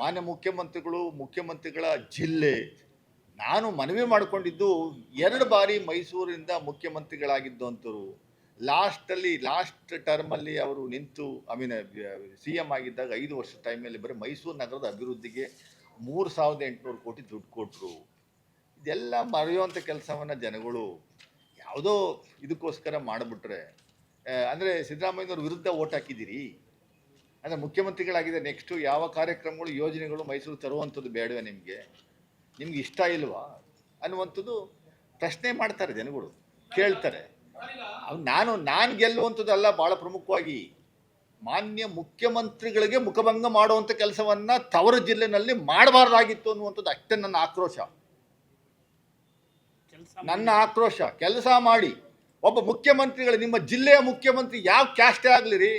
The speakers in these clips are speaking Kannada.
ಮಾನ್ಯ ಮುಖ್ಯಮಂತ್ರಿಗಳು, ಮುಖ್ಯಮಂತ್ರಿಗಳ ಜಿಲ್ಲೆ. ನಾನು ಮನವಿ ಮಾಡಿಕೊಂಡಿದ್ದು ಎರಡು ಬಾರಿ ಮೈಸೂರಿನಿಂದ ಮುಖ್ಯಮಂತ್ರಿಗಳಾಗಿದ್ದು ಅಂತರು ಲಾಸ್ಟಲ್ಲಿ, ಲಾಸ್ಟ್ ಟರ್ಮಲ್ಲಿ ಅವರು ನಿಂತು, ಐ ಮೀನ್ ಸಿ ಎಂ ಆಗಿದ್ದಾಗ ಐದು ವರ್ಷ ಟೈಮಲ್ಲಿ ಬರೀ ಮೈಸೂರು ನಗರದ ಅಭಿವೃದ್ಧಿಗೆ ಮೂರು ಸಾವಿರದ ಎಂಟುನೂರು ಕೋಟಿ ದುಡ್ಡು ಕೊಟ್ಟರು ಇದೆಲ್ಲ ಮರೆಯುವಂಥ ಕೆಲಸವನ್ನು ಜನಗಳು ಯಾವುದೋ ಇದಕ್ಕೋಸ್ಕರ ಮಾಡಿಬಿಟ್ರೆ. ಅಂದರೆ ಸಿದ್ದರಾಮಯ್ಯನವ್ರ ವಿರುದ್ಧ ಓಟ್ ಹಾಕಿದ್ದೀರಿ. ಅಂದರೆ ಮುಖ್ಯಮಂತ್ರಿಗಳಾಗಿದೆ ನೆಕ್ಸ್ಟು ಯಾವ ಕಾರ್ಯಕ್ರಮಗಳು ಯೋಜನೆಗಳು ಮೈಸೂರು ತರುವಂಥದ್ದು ಬೇಡವೇ ನಿಮಗೆ? ನಿಮ್ಗೆ ಇಷ್ಟ ಇಲ್ವಾ? ಅನ್ನುವಂಥದ್ದು ಪ್ರಶ್ನೆ ಮಾಡ್ತಾರೆ ಜನಗಳು ಕೇಳ್ತಾರೆ. ನಾನು ನಾನು ಗೆಲ್ಲುವಂಥದ್ದಲ್ಲ ಭಾಳ ಪ್ರಮುಖವಾಗಿ. ಮಾನ್ಯ ಮುಖ್ಯಮಂತ್ರಿಗಳಿಗೆ ಮುಖಭಂಗ ಮಾಡುವಂಥ ಕೆಲಸವನ್ನು ತವರು ಜಿಲ್ಲೆನಲ್ಲಿ ಮಾಡಬಾರ್ದಾಗಿತ್ತು ಅನ್ನುವಂಥದ್ದು ಅಷ್ಟೇ ನನ್ನ ಆಕ್ರೋಶ. ನನ್ನ ಆಕ್ರೋಶ. ಕೆಲಸ ಮಾಡಿ. ಒಬ್ಬ ಮುಖ್ಯಮಂತ್ರಿಗಳು ನಿಮ್ಮ ಜಿಲ್ಲೆಯ ಮುಖ್ಯಮಂತ್ರಿ ಯಾವ ಕ್ಯಾಸ್ಟೇ ಆಗಲಿ ರೀ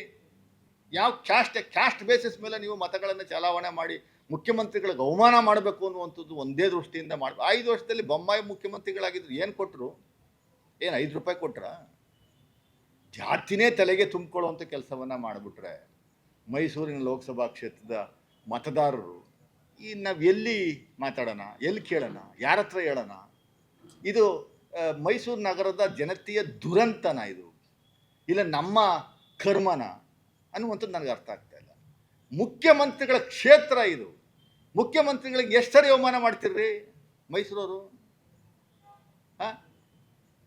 ಯಾವ ಕ್ಯಾಸ್ಟ್ ಕ್ಯಾಸ್ಟ್ ಬೇಸಿಸ್ ಮೇಲೆ ನೀವು ಮತಗಳನ್ನು ಚಲಾವಣೆ ಮಾಡಿ ಮುಖ್ಯಮಂತ್ರಿಗಳಿಗೆ ಅವಮಾನ ಮಾಡಬೇಕು ಅನ್ನುವಂಥದ್ದು ಒಂದೇ ದೃಷ್ಟಿಯಿಂದ ಮಾಡಿ, ಐದು ವರ್ಷದಲ್ಲಿ ಬೊಮ್ಮಾಯಿ ಮುಖ್ಯಮಂತ್ರಿಗಳಾಗಿದ್ರು ಏನು ಕೊಟ್ಟರು ಏನು ಐದು ರೂಪಾಯಿ ಕೊಟ್ರ? ಜಾತಿನೇ ತಲೆಗೆ ತುಂಬಿಕೊಳ್ಳುವಂಥ ಕೆಲಸವನ್ನು ಮಾಡಿಬಿಟ್ರೆ ಮೈಸೂರಿನ ಲೋಕಸಭಾ ಕ್ಷೇತ್ರದ ಮತದಾರರು, ಈ ನಾವು ಎಲ್ಲಿ ಮಾತಾಡೋಣ, ಎಲ್ಲಿ ಕೇಳೋಣ, ಯಾರ ಹತ್ರ ಹೇಳೋಣ? ಇದು ಮೈಸೂರು ನಗರದ ಜನತೆಯ ದುರಂತನ ಇದು. ಇಲ್ಲ, ನಮ್ಮ ಕರ್ಮನ. ಅನ್ನುವಂಥದ್ದು ನನಗೆ ಅರ್ಥ ಆಗ್ತಾ ಇಲ್ಲ. ಮುಖ್ಯಮಂತ್ರಿಗಳ ಕ್ಷೇತ್ರ ಇದು. ಮುಖ್ಯಮಂತ್ರಿಗಳಿಗೆ ಎಷ್ಟರಿ ಅವಮಾನ ಮಾಡ್ತೀರ್ರಿ ಮೈಸೂರವರು? ಹಾಂ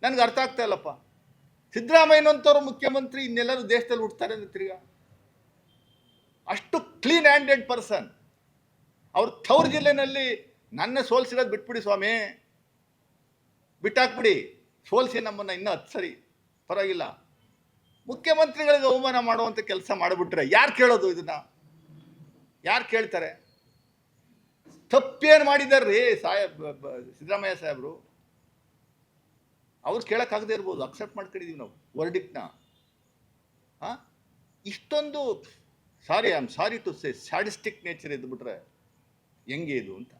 ನನಗೆ ಅರ್ಥ ಆಗ್ತಾ ಇಲ್ಲಪ್ಪ. ಸಿದ್ದರಾಮಯ್ಯನಂಥವ್ರು ಮುಖ್ಯಮಂತ್ರಿ ಇನ್ನೆಲ್ಲರೂ ದೇಶದಲ್ಲಿ ಹುಡ್ತಾರೆ ಅಂದ್ರೆ ತಿರ್ಗಾ. ಅಷ್ಟು ಕ್ಲೀನ್ ಹ್ಯಾಂಡೆಡ್ ಪರ್ಸನ್ ಅವ್ರು ತವ್ರ ಜಿಲ್ಲೆನಲ್ಲಿ ನನ್ನ ಸೋಲ್ಸಿರೋದು ಬಿಟ್ಬಿಡಿ ಸ್ವಾಮಿ. ಬಿಟ್ಟಾಕ್ಬಿಡಿ. ಸೋಲ್ಸಿ ನಮ್ಮನ್ನು ಇನ್ನೂ ಹತ್ತು ಸರಿ. ಪರವಾಗಿಲ್ಲ. ಮುಖ್ಯಮಂತ್ರಿಗಳಿಗೆ ಅವಮಾನ ಮಾಡುವಂಥ ಕೆಲಸ ಮಾಡಿಬಿಟ್ರೆ ಯಾರು ಕೇಳೋದು ಇದನ್ನ? ಯಾರು ಕೇಳ್ತಾರೆ? ತಪ್ಪೇನು ಮಾಡಿದಾರ್ರಿ ಸಾಹೇಬ್ ಸಿದ್ದರಾಮಯ್ಯ ಸಾಹೇಬರು. ಅವ್ರು ಕೇಳೋಕ್ಕಾಗದೇ ಇರ್ಬೋದು ಅಕ್ಸೆಪ್ಟ್ ಮಾಡ್ಕೊಂಡಿದ್ದೀವಿ ನಾವು ವರ್ಡಿಕ್ನ ಹಾಂ? ಇಷ್ಟೊಂದು ಸಾರಿ I am sorry to say sadistic nature ಇದ್ಬಿಟ್ರೆ ಹೆಂಗೆ ಇದು ಅಂತ?